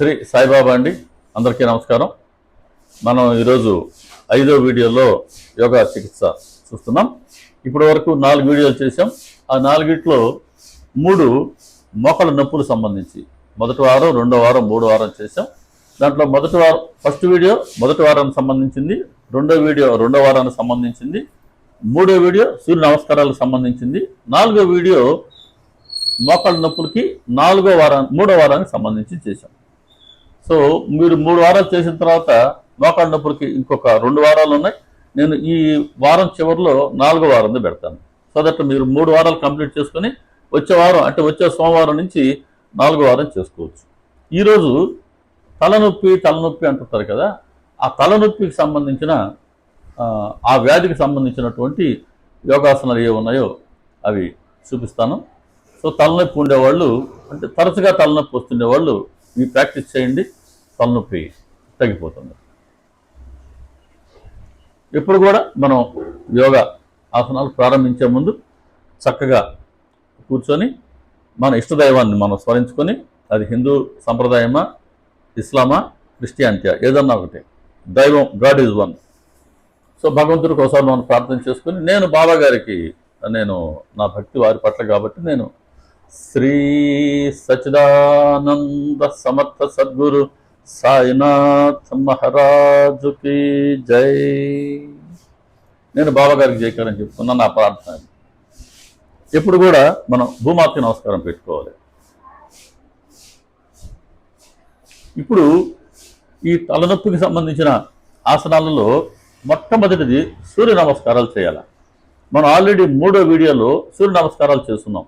శ్రీ సాయిబాబా అండి. అందరికీ నమస్కారం. మనం ఈరోజు ఐదో వీడియోలో యోగా చికిత్స చూస్తున్నాం. ఇప్పటి వరకు నాలుగు వీడియోలు చేసాం ఆ నాలుగిట్లో మూడు మోకాళ్ళ నొప్పులు సంబంధించి. మొదటి వారం రెండో వారం మూడో వారం చేసాం దాంట్లో మొదటి వారం ఫస్ట్ వీడియో మొదటి వారానికి సంబంధించింది రెండో వీడియో రెండో వారానికి సంబంధించింది మూడో వీడియో సూర్య నమస్కారాలకు సంబంధించింది నాలుగో వీడియో మోకాళ్ళ నొప్పులకి నాలుగో వారం మూడో వారానికి సంబంధించి చేశాం. సో మీరు మూడు వారాలు చేసిన తర్వాత మోకాళ్ళ నొప్పులకి ఇంకొక రెండు వారాలు ఉన్నాయి. నేను ఈ వారం చివరిలో నాలుగో వారంది పెడతాను. సో దట్ మీరు మూడు వారాలు కంప్లీట్ చేసుకుని వచ్చే వారం అంటే వచ్చే సోమవారం నుంచి నాలుగో వారం చేసుకోవచ్చు. ఈరోజు తలనొప్పి తలనొప్పి అంటుంటారు కదా ఆ తలనొప్పికి సంబంధించిన ఆ, వ్యాధికి సంబంధించినటువంటి యోగాసనాలు ఏ ఉన్నాయో అవి చూపిస్తాను. సో తలనొప్పి ఉండేవాళ్ళు అంటే తరచుగా తలనొప్పి వస్తుండే వాళ్ళు ఈ ప్రాక్టీస్ చేయండి. తలనొప్పి తగ్గిపోతుంది. ఇప్పుడు కూడా మనం యోగా ఆసనాలు ప్రారంభించే ముందు చక్కగా కూర్చొని మన ఇష్టదైవాన్ని మనం స్మరించుకొని అది హిందూ సంప్రదాయమా ఇస్లామా క్రిస్టియానిటీ ఏదన్నా ఒకటి. దైవం గాడ్ ఈజ్ వన్. సో భగవంతుడి కోసం మనం ప్రార్థన చేసుకుని నేను బాబా గారికి నేను నా భక్తి వారి పట్ల కాబట్టి నేను శ్రీ సచిదానంద సమర్థ సద్గురు సాయినాథ్ మహారాజుకి జై. నేను బాబాగారికి జయకారం చెప్తున్నా నా ప్రార్థన ఎప్పుడు కూడా మనం భూమాతకి నమస్కారం పెట్టుకోవాలి. ఇప్పుడు ఈ తలనొప్పికి సంబంధించిన ఆసనాలలో మొట్టమొదటిది సూర్య నమస్కారాలు చేయాలి. మనం ఆల్రెడీ మూడో వీడియోలో సూర్య నమస్కారాలు చేస్తున్నాం.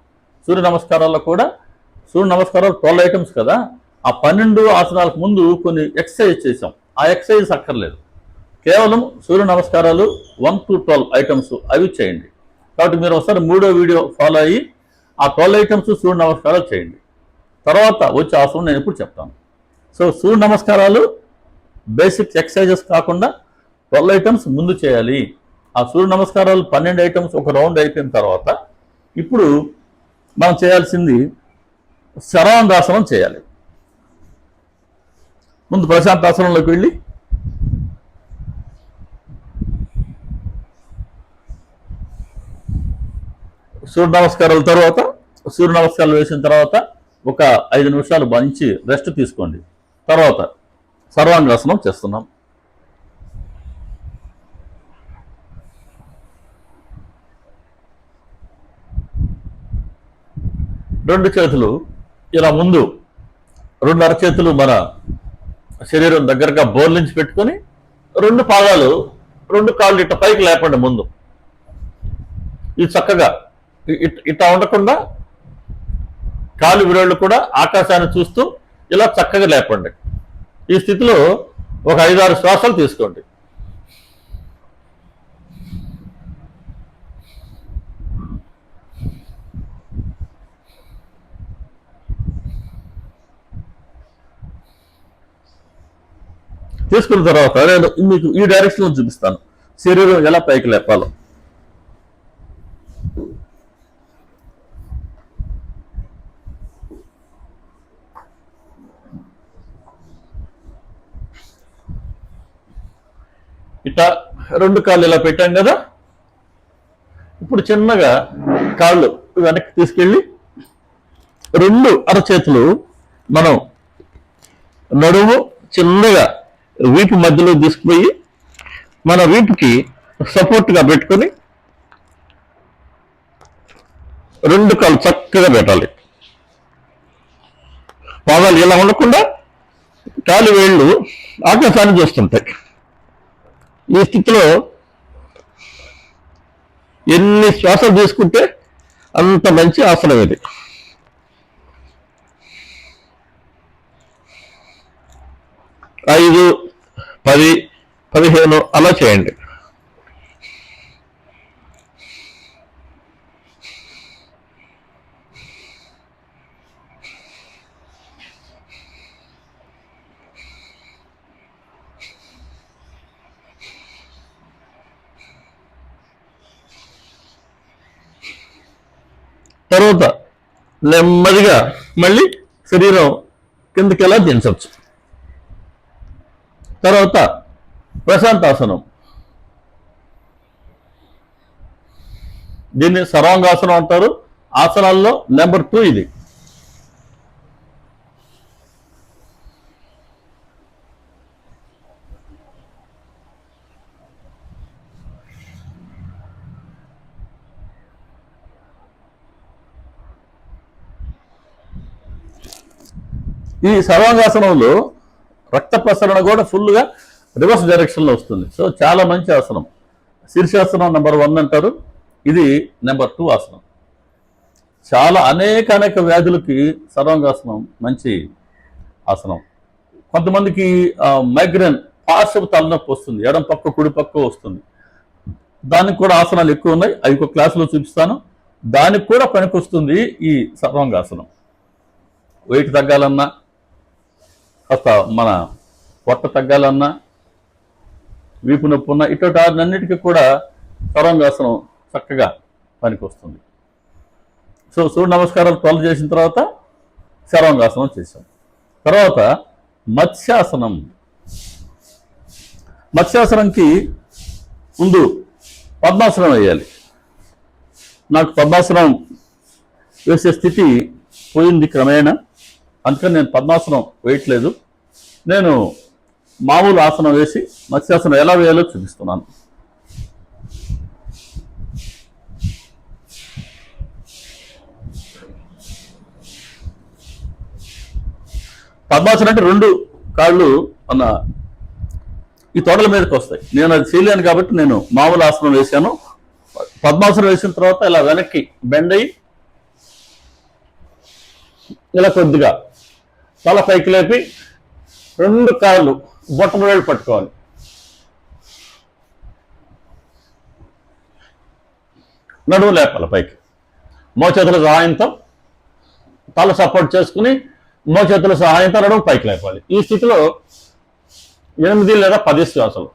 సూర్య నమస్కారాల్లో కూడా సూర్య నమస్కారాలు ట్వెల్వ్ ఐటమ్స్ కదా? ఆ పన్నెండు ఆసనాలకు ముందు కొన్ని ఎక్సర్సైజ్ చేసాం ఆ ఎక్సర్సైజ్ అక్కర్లేదు. కేవలం సూర్య నమస్కారాలు వన్ టు ట్వెల్వ్ ఐటమ్స్ అవి చేయండి. కాబట్టి మీరు ఒకసారి మూడో వీడియో ఫాలో అయ్యి ఆ ట్వెల్వ్ ఐటమ్స్ సూర్య నమస్కారాలు చేయండి. తర్వాత వచ్చే ఆసనం నేను ఇప్పుడు చెప్తాను. సో సూర్య నమస్కారాలు బేసిక్ ఎక్సర్సైజెస్ కాకుండా ట్వెల్వ్ ఐటమ్స్ ముందు చేయాలి. ఆ సూర్య నమస్కారాలు పన్నెండు ఐటమ్స్ ఒక రౌండ్ అయిపోయిన తర్వాత ఇప్పుడు మనం చేయాల్సింది శరవాంగాసనం చేయాలి. ముందు ప్రశాంత ఆసనంలోకి వెళ్ళి. సూర్య నమస్కారాల తర్వాత సూర్య నమస్కారాలు వేసిన తర్వాత ఒక ఐదు నిమిషాలు మంచి రెస్ట్ తీసుకోండి. తర్వాత సర్వాంగాసనం చేస్తున్నాం. రెండు చేతులు ఇలా ముందు రెండు అరచేతులు మన శరీరం దగ్గరగా బోర్లించి పెట్టుకొని రెండు పాదాలు రెండు కాళ్ళు ఇట్ట పైకి లేపండి ముందు. ఇది చక్కగా ఇట్ట ఇట్లా ఉండకుండా కాలు విరళ్ళు కూడా ఆకాశాన్ని చూస్తూ ఇలా చక్కగా లేపండి. ఈ స్థితిలో ఒక ఐదారు శ్వాసాలు తీసుకోండి. తీసుకున్న తర్వాత నేను మీకు ఈ డైరెక్షన్లో చూపిస్తాను. శరీరం ఎలా పైకి లేపాలో. ఇట్లా రెండు కాళ్ళు ఇలా పెట్టాం కదా. ఇప్పుడు చిన్నగా కాళ్ళు వెనక్కి తీసుకెళ్ళి రెండు అరచేతులు మనం నడుము చిన్నగా వీపు మధ్యలో తీసుకుపోయి మన వీపుకి సపోర్ట్గా పెట్టుకొని రెండు కాళ్ళు చక్కగా పెట్టాలి. పాదాలు ఇలా ఉండకుండా కాలు వేళ్ళు ఆకాశాన్ని చూస్తుంటాయి. ఈ స్థితిలో ఎన్ని శ్వాసలు తీసుకుంటే అంత మంచి ఆసనం ఇది. ఐదు పది పదిహేను అలా చేయండి. తర్వాత నెమ్మదిగా మళ్ళీ శరీరం కిందకి ఎలా దించవచ్చు? తర్వాత ప్రశాంతాసనం. దీన్ని సర్వాంగాసనం అంటారు. ఆసనాల్లో నెంబర్ టూ ఇది. ఈ సర్వాంగాసనంలో రక్త ప్రసరణ కూడా ఫుల్గా రివర్స్ డైరెక్షన్లో వస్తుంది. సో చాలా మంచి ఆసనం. శీర్షాసనం నెంబర్ వన్ అంటారు. ఇది నెంబర్ టూ ఆసనం. చాలా అనేక అనేక వ్యాధులకి సర్వాంగాసనం మంచి ఆసనం. కొంతమందికి మైగ్రేన్ పార్శ్వ తలనొప్పి వస్తుంది. ఎడం పక్క కుడి పక్క వస్తుంది. దానికి కూడా ఆసనాలు ఎక్కువ ఉన్నాయి. అవి ఒక క్లాసులో చూపిస్తాను. దానికి కూడా పనికొస్తుంది ఈ సర్వాంగాసనం. వెయిట్ తగ్గాలన్నా కాస్త మన పొట్ట తగ్గాలన్నా వీపు నొప్పి ఉన్నా ఇటువంటి కూడా సర్వాంగాసనం చక్కగా పనికొస్తుంది. సో సూర్య నమస్కారాలు ట్వెల్వ్ చేసిన తర్వాత సర్వాంగాసనం చేశాం. తర్వాత మత్స్యాసనం. మత్స్యాసనంకి ముందు పద్మాసనం వేయాలి. నాకు పద్మాసనం వేసే స్థితి పోయింది క్రమేణా. అందుకని నేను పద్మాసనం వేయట్లేదు. నేను మామూలు ఆసనం వేసి మత్స్యాసనం ఎలా వేయాలో చూపిస్తున్నాను. పద్మాసనం అంటే రెండు కాళ్ళు అన్న ఈ తోటల మీదకి వస్తాయి. నేను అది చేయలేను కాబట్టి నేను మామూలు ఆసనం వేశాను. పద్మాసనం వేసిన తర్వాత ఇలా వెనక్కి బెండ్ అయ్యి ఇలా కొద్దిగా తల పైకి లేపి రెండు కాళ్ళు బొట్టన వేళ్ళు పట్టుకోవాలి. నడుము లేపాలి పైకి. మోచేతుల సహాయంతో తల సపోర్ట్ చేసుకుని మోచేతుల సహాయంతో నడుము పైకి లేపాలి. ఈ స్థితిలో ఎనిమిది లేదా పది శ్వాసలు.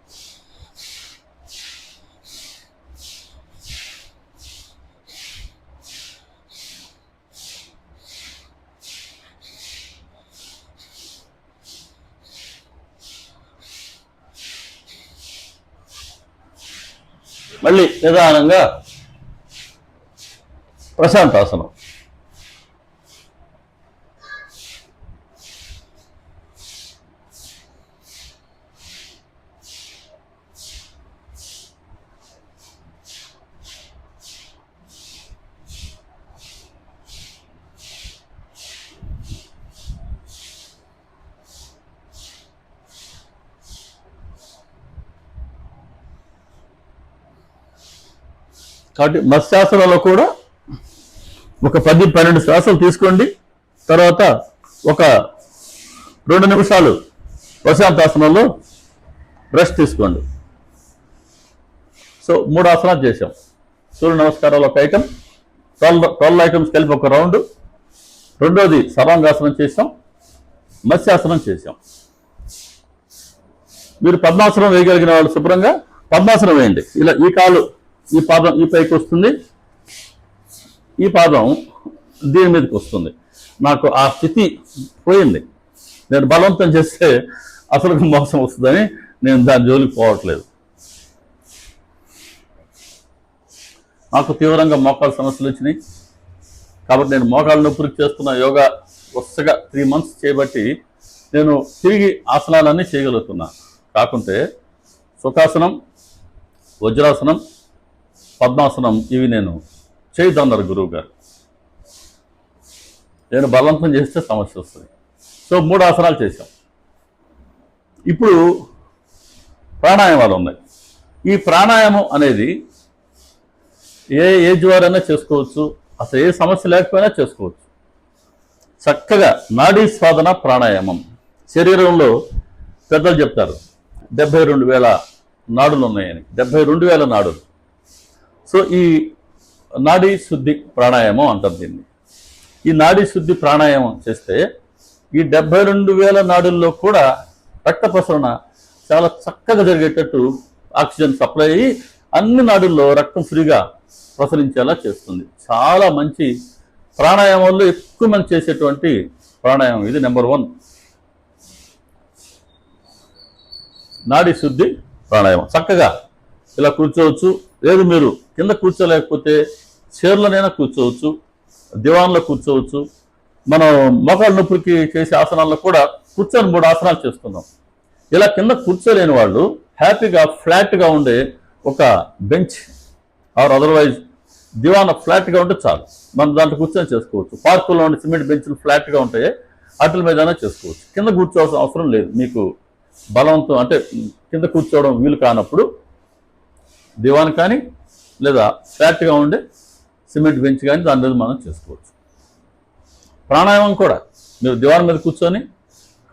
మళ్ళీ నిదానంగా ప్రశాంతాసనం. కాబట్టి మత్స్యాసనలో కూడా ఒక పది పన్నెండు శ్వాసలు తీసుకోండి. తర్వాత ఒక రెండు నిమిషాలు ప్రశాంతాసనంలో రెస్ట్ తీసుకోండి. సో మూడు ఆసనాలు చేసాం సూర్య నమస్కారాలు ఒక ఐటమ్ ట్వెల్వ్ ట్వెల్వ్ ఐటమ్స్ కలిపి ఒక రౌండ్. రెండోది సర్వాంగాసనం చేసాం మత్స్యాసనం చేసాం మీరు పద్మాసనం వేయగలిగిన వాళ్ళు శుభ్రంగా పద్మాసనం వేయండి. ఇలా ఈ కాలు ఈ పాదం ఈ పైకి వస్తుంది. ఈ పాదం దీని మీదకి వస్తుంది. నాకు ఆ స్థితి పోయింది. నేను బలవంతం చేస్తే అసలు మోసం వస్తుందని నేను దాని జోలికి పోవట్లేదు. నాకు తీవ్రంగా మోకాలు సమస్యలు వచ్చినాయి. కాబట్టి నేను మోకాలు నొప్పులకు చేస్తున్న యోగా వరుసగా త్రీ మంత్స్ చేయబట్టి నేను తిరిగి ఆసనాలన్నీ చేయగలుగుతున్నా. కాకుంటే సుఖాసనం వజ్రాసనం పద్మాసనం ఇవి నేను చేయొద్దన్నారు గురువు గారు నేను బలవంతం చేస్తే సమస్య వస్తుంది. సో మూడు ఆసనాలు చేశాం. ఇప్పుడు ప్రాణాయామాలు ఉన్నాయి. ఈ ప్రాణాయామం అనేది ఏ ఏజ్ వారైనా చేసుకోవచ్చు అసలు ఏ సమస్య లేకపోయినా చేసుకోవచ్చు. చక్కగా నాడీ సాధన ప్రాణాయామం. శరీరంలో పెద్దలు చెప్తారు డెబ్బై రెండు వేల నాడులు ఉన్నాయని. డెబ్బై రెండు వేల నాడులు. సో ఈ నాడీ శుద్ధి ప్రాణాయామం అంటారు దీన్ని. ఈ నాడీ శుద్ధి ప్రాణాయామం చేస్తే ఈ డెబ్బై రెండు వేల నాడుల్లో కూడా రక్త ప్రసరణ చాలా చక్కగా జరిగేటట్టు ఆక్సిజన్ సప్లై అయ్యి అన్ని నాడుల్లో రక్తం ఫ్రీగా ప్రసరించేలా చేస్తుంది. చాలా మంచి ప్రాణాయామంలో ఎక్కువ మంది చేసేటువంటి ప్రాణాయామం ఇది నెంబర్ వన్. నాడీ శుద్ధి ప్రాణాయామం. చక్కగా ఇలా కూర్చోవచ్చు. లేదు మీరు కింద కూర్చోలేకపోతే చైర్లోనైనా కూర్చోవచ్చు దివాన్లో కూర్చోవచ్చు. మనం మొగాళ్ళ నొప్పులకి చేసే ఆసనాల్లో కూడా కూర్చొని మూడు ఆసనాలు చేస్తున్నాం. ఇలా కింద కూర్చోలేని వాళ్ళు హ్యాపీగా ఫ్లాట్గా ఉండే ఒక బెంచ్ ఆర్ అదర్వైజ్ దివాన ఫ్లాట్గా ఉంటే చాలు. మనం దాంట్లో కూర్చొని చేసుకోవచ్చు. పార్కుల్లో ఉండే సిమెంట్ బెంచ్లు ఫ్లాట్గా ఉంటాయి. వాటి మీదనే చేసుకోవచ్చు. కింద కూర్చోవాల్సిన అవసరం లేదు. మీకు బలవంతం అంటే కింద కూర్చోవడం వీలు కానప్పుడు దివాన్ కానీ లేదా ఫ్లాట్గా ఉండే సిమెంట్ బెంచ్ కానీ దాని మీద మనం చేసుకోవచ్చు. ప్రాణాయామం కూడా మీరు దివాన్ మీద కూర్చొని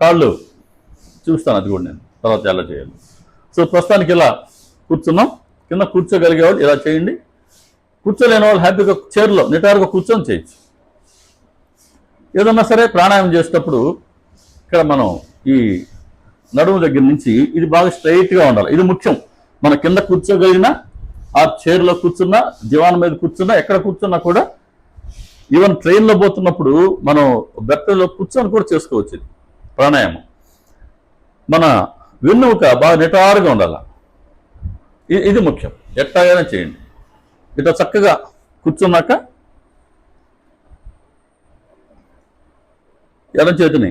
కాళ్ళు చూస్తాను అది కూడా నేను తర్వాత ఎలా చేయాలి. సో ప్రస్తుతానికి ఇలా కూర్చున్నాం. కింద కూర్చోగలిగేవాళ్ళు ఇలా చేయండి. కూర్చోలేని వాళ్ళు హ్యాపీగా చైర్లో నిటారుగా కూర్చొని చేయొచ్చు. ఏదన్నా సరే ప్రాణాయామం చేసేటప్పుడు ఇక్కడ మనం ఈ నడుము దగ్గర నుంచి ఇది బాగా స్ట్రైట్గా ఉండాలి. ఇది ముఖ్యం. మన కింద కూర్చోగలిగిన ఆ చైర్లో కూర్చున్నా దివాన్ మీద కూర్చున్నా ఎక్కడ కూర్చున్నా కూడా ఈవెన్ ట్రైన్లో పోతున్నప్పుడు మనం బెర్తలో కూర్చొని కూడా చేసుకోవచ్చు ప్రాణాయామం. మన వెన్నుక బాగా నిటారుగా ఉండాలి. ఇది ముఖ్యం. ఎట్టాగైనా చేయండి. ఇట్లా చక్కగా కూర్చున్నాక ఎడం చేతిని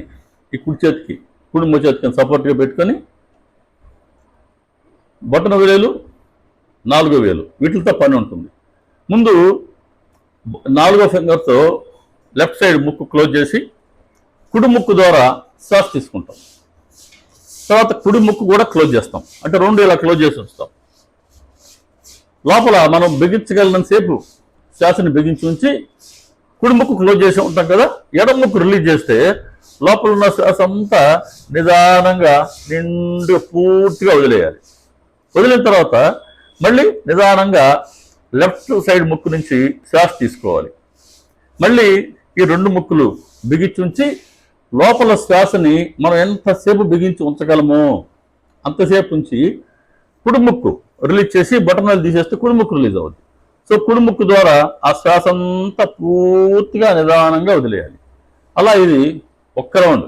ఈ కుడి చేతికి కుడి చేతికి సపోర్ట్గా పెట్టుకొని బొట్టన వేలు నాలుగో వేలు. వీటితో పని ఉంటుంది. ముందు నాలుగో ఫింగర్తో లెఫ్ట్ సైడ్ ముక్కు క్లోజ్ చేసి కుడి ముక్కు ద్వారా శ్వాస తీసుకుంటాం. తర్వాత కుడి ముక్కు కూడా క్లోజ్ చేస్తాం. అంటే రెండు ఇలా క్లోజ్ చేసి ఉంచుతాం. లోపల మనం బిగించగలిగినంత సేపు శ్వాసని బిగించి ఉంచి కుడి ముక్కు క్లోజ్ చేసి ఉంటాం కదా ఎడం ముక్కు రిలీజ్ చేస్తే లోపల ఉన్న శ్వాస అంతా నిదానంగా నిండుగా పూర్తిగా వదిలేయాలి. వదిలిన తర్వాత మళ్ళీ నిదానంగా లెఫ్ట్ సైడ్ ముక్కు నుంచి శ్వాస తీసుకోవాలి. మళ్ళీ ఈ రెండు ముక్కులు బిగించి ఉంచి లోపల శ్వాసని మనం ఎంతసేపు బిగించి ఉంచగలమో? అంతసేపు ఉంచి కుడుముక్కు రిలీజ్ చేసి బటన్లు తీసేస్తే కుడుముక్కు రిలీజ్ అవుద్ది. సో కుడుముక్కు ద్వారా ఆ శ్వాస అంతా పూర్తిగా నిదానంగా వదిలేయాలి. అలా ఇది ఒక్క రౌండ్.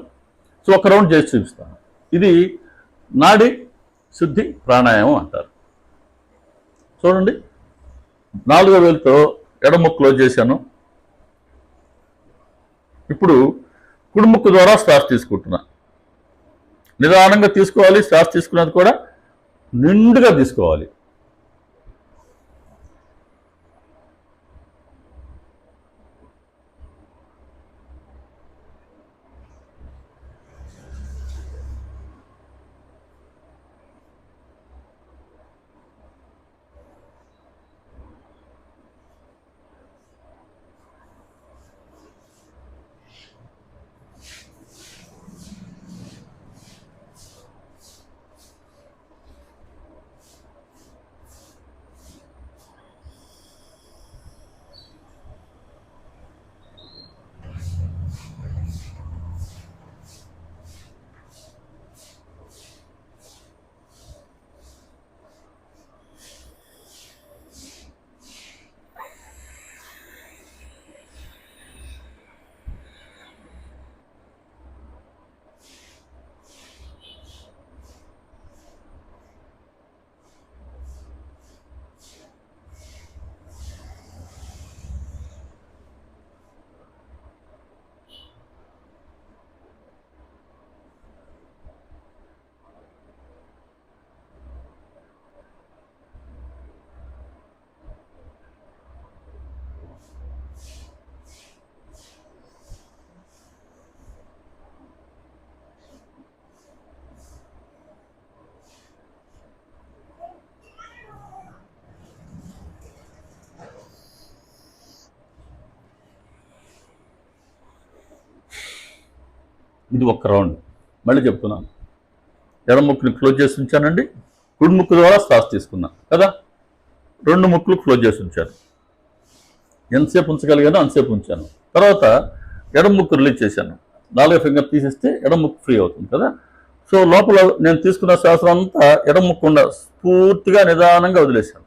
సో ఒక్క రౌండ్ చేసి చూపిస్తాను. ఇది నాడి శుద్ధి ప్రాణాయామం అంటారు. చూడండి. నాలుగో వేలుతో ఎడముక్కు క్లోజ్ చేశాను. ఇప్పుడు కుడిముక్కు ద్వారా శ్వాస తీసుకుంటున్నా. నిదానంగా తీసుకోవాలి. శ్వాస తీసుకున్నది కూడా నిండుగా తీసుకోవాలి. ఇది ఒక్క రౌండ్. మళ్ళీ చెప్తున్నాను. ఎడమ ముక్కుని క్లోజ్ చేసి ఉంచానండి. కుడి ముక్కు ద్వారా శ్వాస తీసుకున్నాను కదా? రెండు ముక్కులు క్లోజ్ చేసి ఉంచాను. ఎంతసేపు ఉంచగలిగానో అంతసేపు ఉంచాను. తర్వాత ఎడమ ముక్కు రిలీజ్ చేశాను. నాలుగో ఫింగర్ తీసేస్తే ఎడమ ముక్కు ఫ్రీ అవుతుంది. కదా? సో లోపల నేను తీసుకున్న శ్వాసం అంతా ఎడమ ముక్కు పూర్తిగా నిదానంగా వదిలేశాను.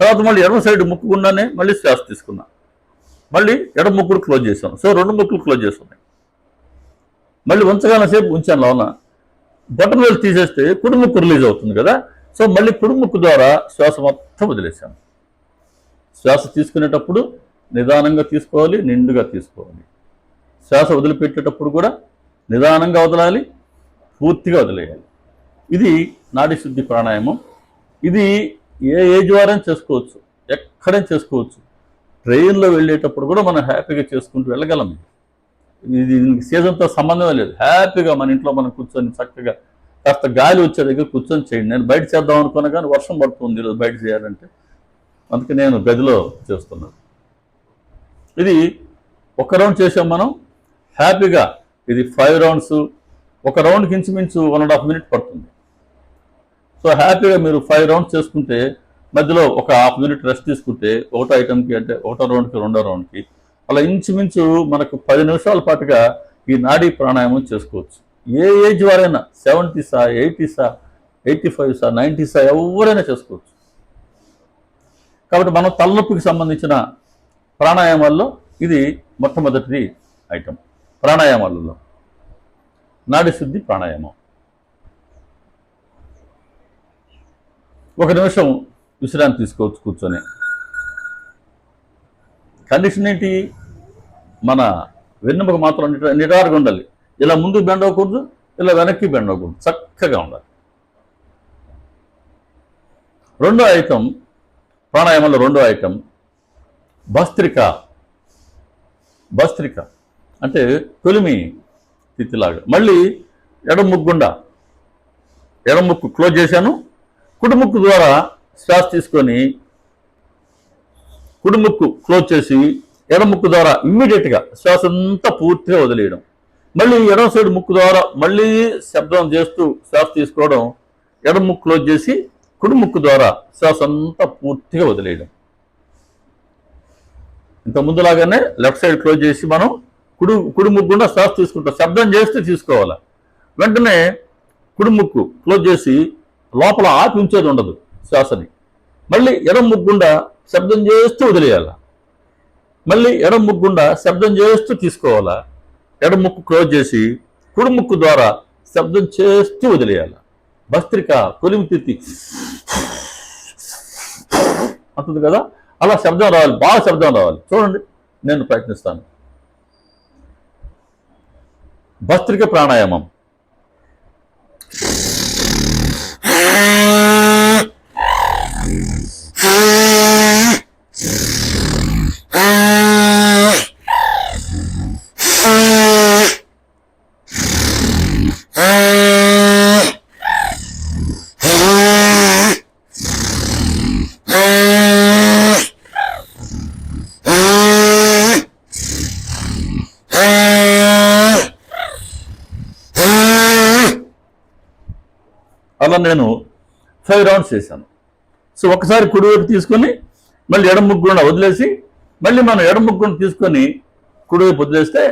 తర్వాత మళ్ళీ ఎడమ సైడ్ ముక్కుకుండానే మళ్ళీ శ్వాస తీసుకున్నాను మళ్ళీ ఎడమ ముక్కులు క్లోజ్ చేశాను. సో రెండు ముక్కులు క్లోజ్ చేస్తున్నాయి మళ్ళీ ఉంచగానే సేపు ఉంచాను లోన. బటన్ వేలు తీసేస్తే కుడుముక్కు రిలీజ్ అవుతుంది కదా. సో మళ్ళీ కుడుముక్కు ద్వారా శ్వాస మొత్తం వదిలేశాను. శ్వాస తీసుకునేటప్పుడు నిదానంగా తీసుకోవాలి నిండుగా తీసుకోవాలి. శ్వాస వదిలిపెట్టేటప్పుడు కూడా నిదానంగా వదలాలి పూర్తిగా వదిలేయాలి. ఇది నాడీ శుద్ధి ప్రాణాయామం. ఇది ఏ ఏజ్ వారైనా చేసుకోవచ్చు ఎక్కడైనా చేసుకోవచ్చు. ట్రైన్లో వెళ్ళేటప్పుడు కూడా మనం హ్యాపీగా చేసుకుంటూ వెళ్ళగలం ఇది దీనికి సీజన్తో సంబంధమే లేదు. హ్యాపీగా మన ఇంట్లో మనం కూర్చొని చక్కగా కాస్త గాలి వచ్చే దగ్గర కూర్చొని చేయండి. నేను బయట చేద్దాం అనుకున్నా కానీ వర్షం పడుతుంది ఈరోజు బయట చేయాలంటే. అందుకే నేను గదిలో చేస్తున్నాను. ఇది ఒక రౌండ్ చేసాం మనం. హ్యాపీగా ఇది ఫైవ్ రౌండ్స్. ఒక రౌండ్కి ఇంచుమించు వన్ అండ్ హాఫ్ మినిట్ పడుతుంది. సో హ్యాపీగా మీరు ఫైవ్ రౌండ్స్ చేసుకుంటే మధ్యలో ఒక హాఫ్ మినిట్ రెస్ట్ తీసుకుంటే ఒకటో ఐటమ్కి అంటే ఒకటో రౌండ్కి రెండో రౌండ్కి అలా ఇంచుమించు మనకు పది నిమిషాల పాటుగా ఈ నాడీ ప్రాణాయామం చేసుకోవచ్చు. ఏ ఏజ్ వారైనా సెవెంటీసా ఎయిటీసా ఎయిటీ ఫైవ్సా నైంటీసా ఎవరైనా చేసుకోవచ్చు. కాబట్టి మనం తలనొప్పికి సంబంధించిన ప్రాణాయామాల్లో ఇది మొట్టమొదటిది ఐటమ్. ప్రాణాయామాలలో. నాడి శుద్ధి ప్రాణాయామం. ఒక నిమిషం విశ్రాంతి తీసుకోవచ్చు కూర్చొని. కండిషన్ ఏంటి? మన వెన్నెముక మాత్రం నిటారుగా ఉండాలి. ఇలా ముందు బెండ్ అవ్వకూడదు ఇలా వెనక్కి బెండ్ అవ్వకూడదు. చక్కగా ఉండాలి. రెండో ఐటెం ప్రాణాయామంలో రెండో ఐటెం భస్త్రిక. భస్త్రిక అంటే తొలిమి తిత్తిలాగా. మళ్ళీ ఎడం ముగ్గుండా ఎడం ముక్కు క్లోజ్ చేశాను. కుటుముక్కు ద్వారా శ్వాస తీసుకొని కుడి ముక్కు క్లోజ్ చేసి ఎడం ముక్కు ద్వారా ఇమ్మీడియట్గా శ్వాస అంతా పూర్తిగా వదిలేయడం. మళ్ళీ ఎడమ సైడ్ ముక్కు ద్వారా మళ్ళీ శబ్దం చేస్తూ శ్వాస తీసుకోవడం ఎడమ ముక్కు క్లోజ్ చేసి కుడి ముక్కు ద్వారా శ్వాస అంతా పూర్తిగా వదిలేయడం. ఇంత ముందులాగానే లెఫ్ట్ సైడ్ క్లోజ్ చేసి మనం కుడి కుడి ముక్కు గుండా శ్వాస తీసుకుంటాం. శబ్దం చేస్తే తీసుకోవాలి? వెంటనే కుడి ముక్కు క్లోజ్ చేసి లోపల ఆపి ఉంచేది ఉండదు శ్వాసని. మళ్ళీ ఎడమ ముక్కు గుండా శబ్దం చేస్తూ వదిలేయాల. మళ్ళీ ఎడం ముక్కుకుండా శబ్దం చేస్తూ తీసుకోవాలా. ఎడం ముక్కు క్లోజ్ చేసి కుడి ముక్కు ద్వారా శబ్దం చేస్తూ వదిలేయాలి. భస్త్రిక కొలిమి తిత్తి అంటుంది కదా? అలా శబ్దం రావాలి. బాగా శబ్దం రావాలి. చూడండి నేను ప్రయత్నిస్తాను. భస్త్రిక ప్రాణాయామం. ఫైవ్ రౌండ్స్ చేశాను సో ఒకసారి కుడివైపు తీసుకొని మళ్ళీ ఎడమ ముగ్గురున వదిలేసి మళ్ళీ మనం ఎడమ ముగ్గురుని తీసుకొని కుడివైపు వదిలేస్తే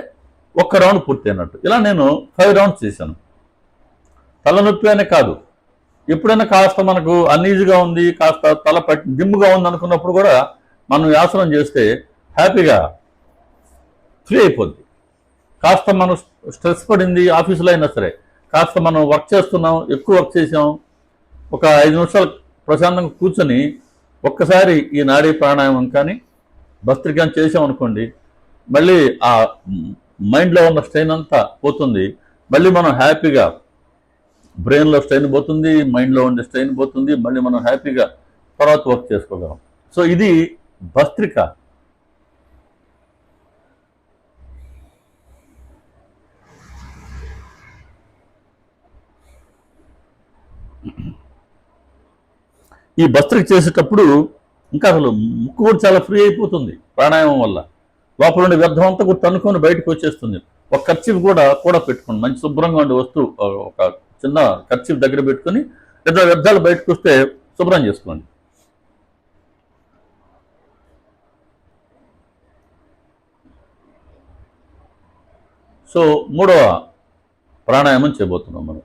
ఒక్క రౌండ్ పూర్తి అయినట్టు. ఇలా నేను ఫైవ్ రౌండ్స్ చేశాను. తలనొప్పి అనే కాదు. ఎప్పుడైనా కాస్త మనకు అన్ఈజీగా ఉంది కాస్త తల పట్టి దిమ్ముగా ఉంది అనుకున్నప్పుడు కూడా మనం వ్యాసనం ఆసనం చేస్తే హ్యాపీగా ఫ్రీ అయిపోద్ది. కాస్త మనం స్ట్రెస్ పడింది ఆఫీసులో అయినా సరే. కాస్త మనం వర్క్ చేస్తున్నాం ఎక్కువ వర్క్ చేసాం ఒక ఐదు నిమిషాలు ప్రశాంతంగా కూర్చొని ఒక్కసారి ఈ నాడీ ప్రాణాయామం కానీ భస్త్రికం చేసామనుకోండి మళ్ళీ ఆ మైండ్లో ఉన్న స్ట్రెయిన్ అంతా పోతుంది. మళ్ళీ మనం హ్యాపీగా బ్రెయిన్లో స్ట్రెయిన్ పోతుంది మైండ్లో ఉండే స్ట్రెయిన్ పోతుంది మళ్ళీ మనం హ్యాపీగా తర్వాత వర్క్ చేసుకోగలం. సో ఇది భస్త్రిక. ఈ భస్త్రిక చేసేటప్పుడు ఇంకా అసలు ముక్కు కూడా చాలా ఫ్రీ అయిపోతుంది ప్రాణాయామం వల్ల. లోపల ఉండే వ్యర్థం అంతా కూడా తన్నుకొని బయటకు వచ్చేస్తుంది. ఒక ఖర్చీఫ్ కూడా కూడా పెట్టుకోండి. మంచి శుభ్రంగా ఉండే వస్తువు ఒక చిన్న ఖర్చీఫ్ దగ్గర పెట్టుకొని లేదా వ్యర్థాలు బయటకు వస్తే శుభ్రం చేసుకోండి. సో మూడవ ప్రాణాయామం చేయబోతున్నాం మనం.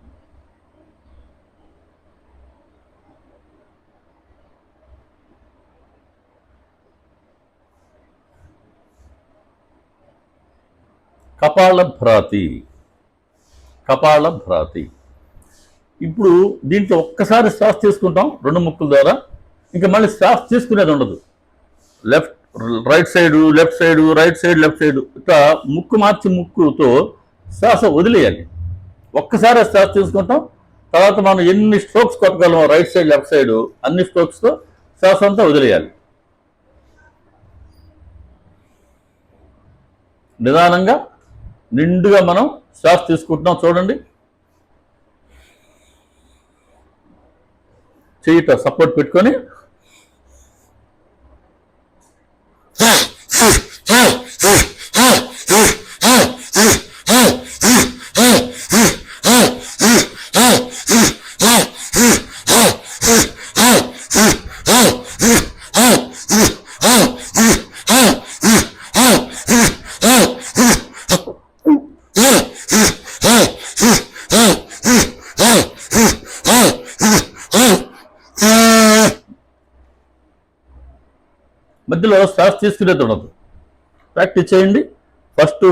కపాల భ్రాతి కపాల ఇప్పుడు దీంట్లో ఒక్కసారి శ్వాస తీసుకుంటాం రెండు ముక్కుల ద్వారా. ఇంకా మళ్ళీ శ్వాస తీసుకునేది ఉండదు. Left right side left side right side left side. ఇట్లా ముక్కు మార్చి ముక్కుతో శ్వాస వదిలేయాలి. ఒక్కసారి శ్వాస తీసుకుంటాం తర్వాత మనం ఎన్ని స్ట్రోక్స్ కొట్టగలమో రైట్ సైడ్ లెఫ్ట్ సైడ్ అన్ని స్ట్రోక్స్తో శ్వాస అంతా వదిలేయాలి. నిదానంగా నిండుగా మనం శ్వాస తీసుకుంటున్నాం. చూడండి. చేయట సపోర్ట్ పెట్టుకొని మధ్యలో శ్వాస తీసుకునేది ఉండదు. ప్రాక్టీస్ చేయండి. ఫస్ట్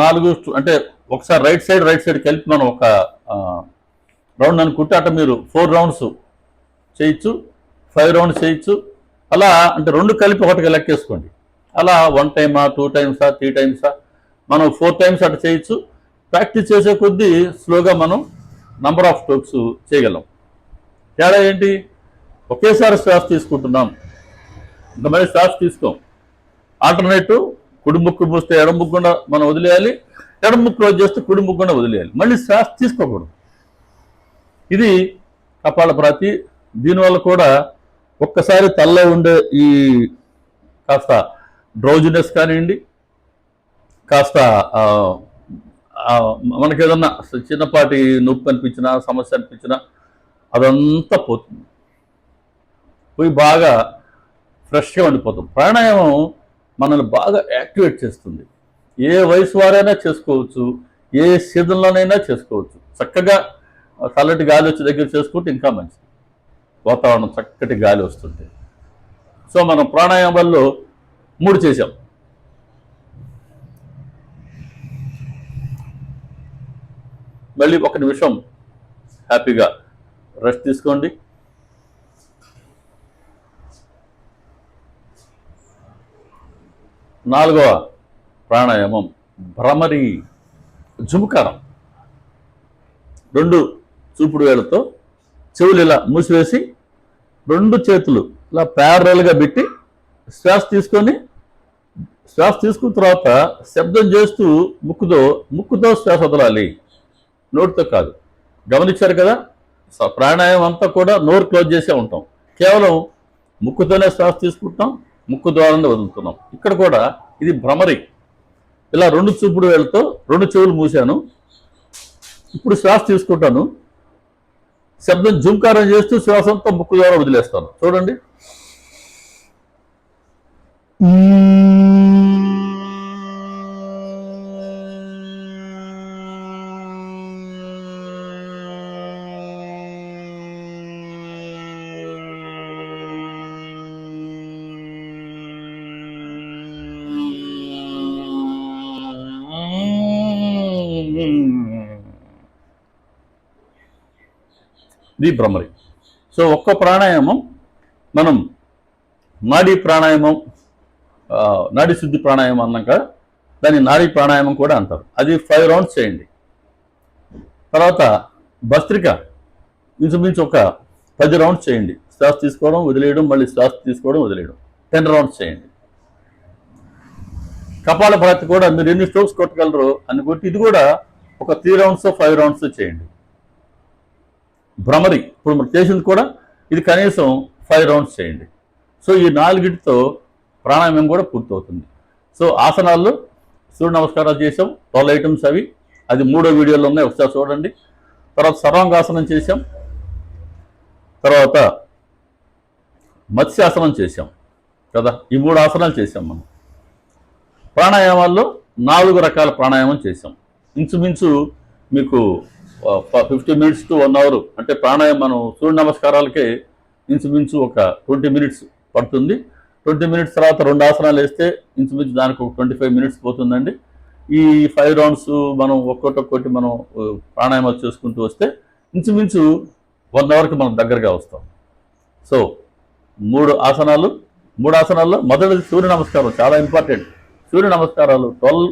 నాలుగు అంటే ఒకసారి రైట్ సైడ్ రైట్ సైడ్ కలిపి మనం ఒక రౌండ్ అనుకుంటే అట మీరు ఫోర్ రౌండ్స్ చేయొచ్చు ఫైవ్ రౌండ్స్ చేయొచ్చు. అలా అంటే రెండు కలిపి ఒకటిగా లెక్కేసుకోండి. అలా వన్ టైమా టూ టైమ్సా త్రీ టైమ్సా మనం ఫోర్ టైమ్స్ అట్లా చేయొచ్చు. ప్రాక్టీస్ చేసే కొద్దీ స్లోగా మనం నంబర్ ఆఫ్ స్ట్రోక్స్ చేయగలం. తేడా ఏంటి? ఒకేసారి శ్వాస తీసుకుంటున్నాం. ఇంకా మరి శ్వాస తీసుకోం. ఆల్టర్నేటివ్ కుడి ముక్కు మూస్తే ఎడం మనం వదిలేయాలి. ఎడం ముక్కు క్లోజ్ చేస్తే కుడి ముక్కు వదిలేయాలి. మళ్ళీ శ్వాస తీసుకోకూడదు. ఇది కపాలప్రాతి దీనివల్ల కూడా ఒక్కసారి తల్లో ఉండే ఈ కాస్త డ్రౌజినెస్ కానివ్వండి కాస్త మనకి ఏదన్నా చిన్నపాటి నొప్పి అనిపించినా సమస్య అనిపించినా అదంతా పోతుంది. పోయి బాగా ఫ్రెష్గా ఉండిపోతాం. ప్రాణాయామం మనల్ని బాగా యాక్టివేట్ చేస్తుంది. ఏ వయసు వారైనా చేసుకోవచ్చు ఏ సీజన్లోనైనా చేసుకోవచ్చు. చక్కగా చల్లటి గాలి వచ్చే దగ్గర చేసుకుంటే ఇంకా మంచిది. వాతావరణం చక్కటి గాలి వస్తుంటే. సో మనం ప్రాణాయామాల్లో మూడు చేసాం మళ్ళీ ఒక నిమిషం హ్యాపీగా రెస్ట్ తీసుకోండి. నాలుగవ ప్రాణాయామం భ్రమరి జుముకారం రెండు చూపుడు వేళ్ళతో చెవులు ఇలా మూసివేసి రెండు చేతులు ఇలా ప్యారల్గా పెట్టి శ్వాస తీసుకొని శ్వాస తీసుకున్న తర్వాత శబ్దం చేస్తూ ముక్కుతో ముక్కుతో శ్వాస వదలాలి. నోటితో కాదు. గమనించారు కదా? స- ప్రాణాయామం అంతా కూడా నోరు క్లోజ్ చేసే ఉంటాం. కేవలం ముక్కుతోనే శ్వాస తీసుకుంటాం ముక్కు ద్వారానే వదులుతున్నాం. ఇక్కడ కూడా ఇది భ్రమరి. ఇలా రెండు చూపుడు వేళ్ళతో రెండు చెవులు మూసాను ఇప్పుడు శ్వాస తీసుకుంటాను. శబ్దం జుంకారం చేస్తూ శ్వాసంతో ముక్కు ద్వారా వదిలేస్తాను. చూడండి. ఇది భ్రమరి సో ఒక్క ప్రాణాయామం మనం నాడీ ప్రాణాయామం నాడీ శుద్ధి ప్రాణాయామం అన్నాక దాన్ని నాడీ ప్రాణాయామం కూడా అంటారు. అది ఫైవ్ రౌండ్స్ చేయండి. తర్వాత భస్త్రిక ఇంచుమించు ఒక పది రౌండ్స్ చేయండి. శ్వాస తీసుకోవడం వదిలేయడం మళ్ళీ శ్వాస తీసుకోవడం వదిలేయడం. టెన్ రౌండ్స్ చేయండి. కపాల భారతి కూడా మీరు ఎన్ని స్ట్రోక్స్ కొట్టగలరు అని కొట్టి ఇది కూడా ఒక త్రీ రౌండ్స్ ఫైవ్ రౌండ్స్ చేయండి. భ్రమరి ఇప్పుడు మనం చేసింది కూడా ఇది కనీసం ఫైవ్ రౌండ్స్ చేయండి. సో ఈ నాలుగిటితో ప్రాణాయామం కూడా పూర్తవుతుంది. సో ఆసనాల్లో సూర్య నమస్కారాలు చేసాం ట్వెల్వ్ ఐటమ్స్ అవి. అది మూడో వీడియోలో ఉన్నాయి. ఒకసారి చూడండి. తర్వాత సర్వాంగాసనం చేసాం తర్వాత మత్స్యాసనం చేసాం కదా? ఈ మూడు ఆసనాలు చేసాం మనం. ప్రాణాయామాల్లో నాలుగు రకాల ప్రాణాయామం చేసాం ఇంచుమించు మీకు fifty minutes to one hour అంటే ప్రాణాయామం మనం సూర్య నమస్కారాలకే ఇంచుమించు ఒక ట్వంటీ మినిట్స్ పడుతుంది. ట్వంటీ మినిట్స్ తర్వాత రెండు ఆసనాలు వేస్తే ఇంచుమించు దానికి ఒక ట్వంటీ ఫైవ్ మినిట్స్ పోతుందండి. ఈ ఫైవ్ రౌండ్స్ మనం ఒక్కొక్కటి మనం ప్రాణాయామాలు చేసుకుంటూ వస్తే ఇంచుమించు వన్ అవర్కి మనం దగ్గరగా వస్తాం. సో మూడు ఆసనాలు మూడు ఆసనాల్లో మొదటిది సూర్య నమస్కారం చాలా ఇంపార్టెంట్ సూర్య నమస్కారాలు ట్వెల్వ్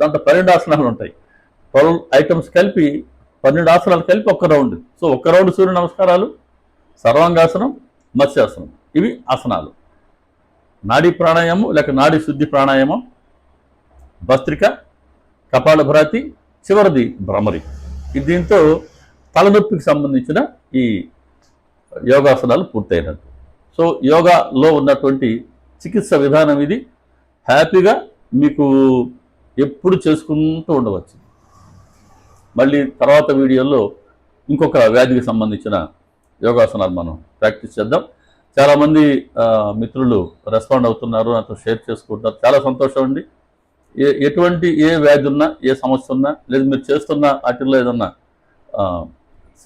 దాంట్లో పన్నెండు ఆసనాలు ఉంటాయి. ట్వెల్వ్ ఐటమ్స్ కలిపి పన్నెండు ఆసనాలు కలిపి ఒక్క రౌండ్. సో ఒక్క రౌండ్ సూర్య నమస్కారాలు సర్వాంగాసనం మత్స్యాసనం. ఇవి ఆసనాలు. నాడీ ప్రాణాయామం లేక నాడీ శుద్ధి ప్రాణాయామం భస్త్రిక కపాలభ్రాతి చివరిది భ్రమరి. ఇది దీంతో తలనొప్పికి సంబంధించిన ఈ యోగాసనాలు పూర్తయినట్టు సో యోగాలో ఉన్నటువంటి చికిత్స విధానం ఇది. హ్యాపీగా మీకు ఎప్పుడు చేసుకుంటూ ఉండవచ్చు. మళ్ళీ తర్వాత వీడియోలో ఇంకొక వ్యాధికి సంబంధించిన యోగాసనాలు మనం ప్రాక్టీస్ చేద్దాం. చాలామంది మిత్రులు రెస్పాండ్ అవుతున్నారు నాతో షేర్ చేసుకుంటున్నారు. చాలా సంతోషం అండి. ఏ ఎటువంటి ఏ వ్యాధి ఉన్నా ఏ సమస్య ఉన్నా లేదు మీరు చేస్తున్న వాటిల్లో ఏదన్నా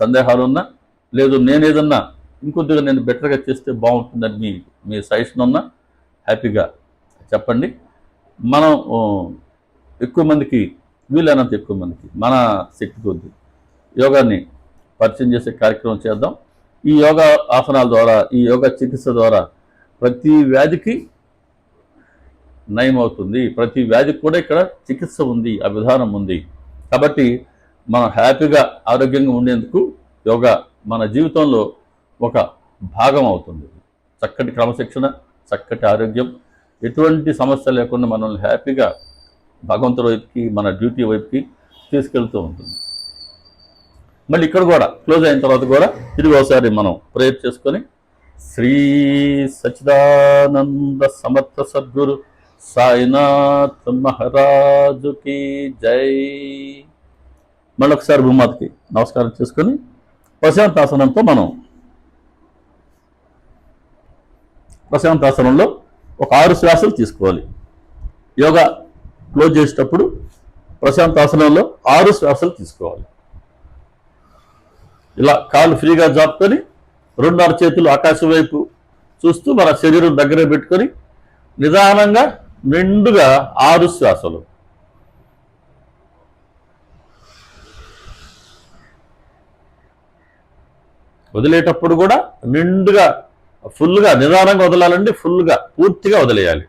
సందేహాలు ఉన్నా లేదు నేను ఏదన్నా ఇంకొద్దిగా నేను బెటర్గా చేస్తే బాగుంటుందని మీ మీ సజెషన్ ఉన్నా హ్యాపీగా చెప్పండి. మనం ఎక్కువ మందికి వీలైనంత ఎక్కువ మందికి. మన శక్తి కొద్ది. యోగాన్ని పరిచయం చేసే కార్యక్రమం చేద్దాం. ఈ యోగా ఆసనాల ద్వారా ఈ యోగా చికిత్స ద్వారా ప్రతి వ్యాధికి నయం అవుతుంది ప్రతి వ్యాధికి కూడా ఇక్కడ చికిత్స ఉంది ఆ విధానం ఉంది. కాబట్టి మనం హ్యాపీగా ఆరోగ్యంగా ఉండేందుకు యోగా మన జీవితంలో ఒక భాగం అవుతుంది. చక్కటి క్రమశిక్షణ చక్కటి ఆరోగ్యం ఎటువంటి సమస్య లేకుండా మనల్ని హ్యాపీగా భగవంతుడి వైపుకి మన డ్యూటీ వైపుకి తీసుకెళ్తూ ఉంటుంది. మళ్ళీ ఇక్కడ కూడా క్లోజ్ అయిన తర్వాత కూడా తిరిగి ఒకసారి మనం ప్రేయర్ చేసుకొని శ్రీ సచిదానంద సమర్థ సద్గురు సాయినాథ్ మహారాజుకి జై. మళ్ళీ ఒకసారి భూమాతకి నమస్కారం చేసుకొని ప్రశాంతాసనంతో మనం ప్రశాంతాసనంలో ఒక ఆరు శ్వాసలు తీసుకోవాలి. యోగా క్లోజ్ చేసేటప్పుడు ప్రశాంత ఆసనంలో ఆరు శ్వాసలు తీసుకోవాలి. ఇలా కాళ్ళు ఫ్రీగా జాపుకొని రెండున్నర చేతులు ఆకాశం వైపు చూస్తూ మన శరీరం దగ్గర పెట్టుకొని నిదానంగా నిండుగా ఆరు శ్వాసలు. వదిలేటప్పుడు కూడా నిండుగా ఫుల్గా నిదానంగా వదలాలండి ఫుల్గా పూర్తిగా వదిలేయాలి.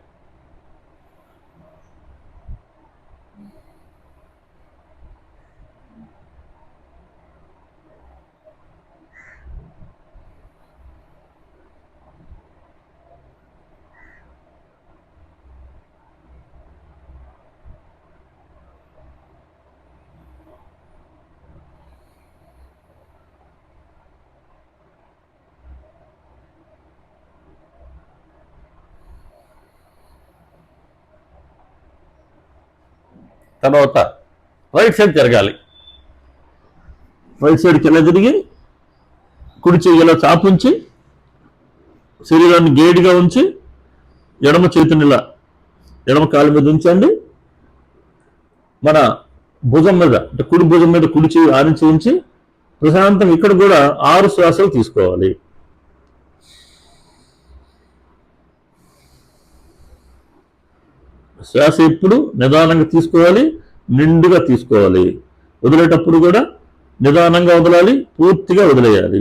తర్వాత రైట్ సైడ్ తిరగాలి. రైట్ సైడ్ కింద తిరిగి కుడి చెయ్యిలో చాపుంచి శరీరాన్ని గేడిగా ఉంచి ఎడమ చేతిని ఇలా ఎడమ కాలు మీద ఉంచండి. మన భుజం మీద అంటే కుడి భుజం మీద కుడి చెయ్యి ఆరించి ఉంచి ప్రశాంతం ఇక్కడ కూడా ఆరు శ్వాసలు తీసుకోవాలి. శ్వాస ఎప్పుడు నిదానంగా తీసుకోవాలి నిండుగా తీసుకోవాలి. వదిలేటప్పుడు కూడా నిదానంగా వదలాలి పూర్తిగా వదిలేయాలి.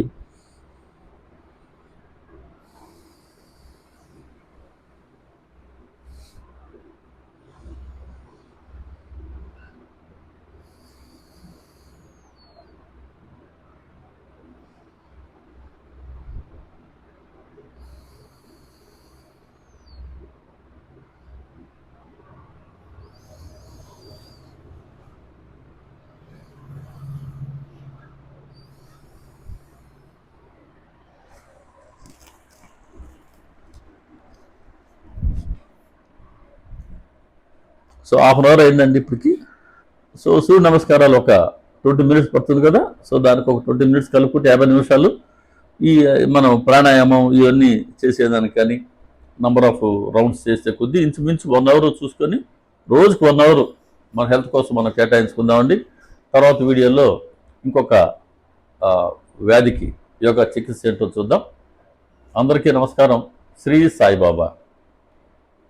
సో హాఫ్ అన్ అవర్ అయిందండి ఇప్పటికి. సో సూర్య నమస్కారాలు ఒక ట్వంటీ మినిట్స్ పడుతుంది కదా సో దానికి ఒక ట్వంటీ మినిట్స్ కలుపుకుంటే యాభై నిమిషాలు. ఈ మనం ప్రాణాయామం ఇవన్నీ చేసేదానికి కానీ నంబర్ ఆఫ్ రౌండ్స్ చేసే కొద్దీ ఇంచుమించు వన్ అవర్ చూసుకొని రోజుకి వన్ అవర్ మన హెల్త్ కోసం మనం కేటాయించుకుందామండి. తర్వాత వీడియోలో ఇంకొక వ్యాధికి యోగా చికిత్స ఏంటో చూద్దాం. అందరికీ నమస్కారం. శ్రీ సాయిబాబా.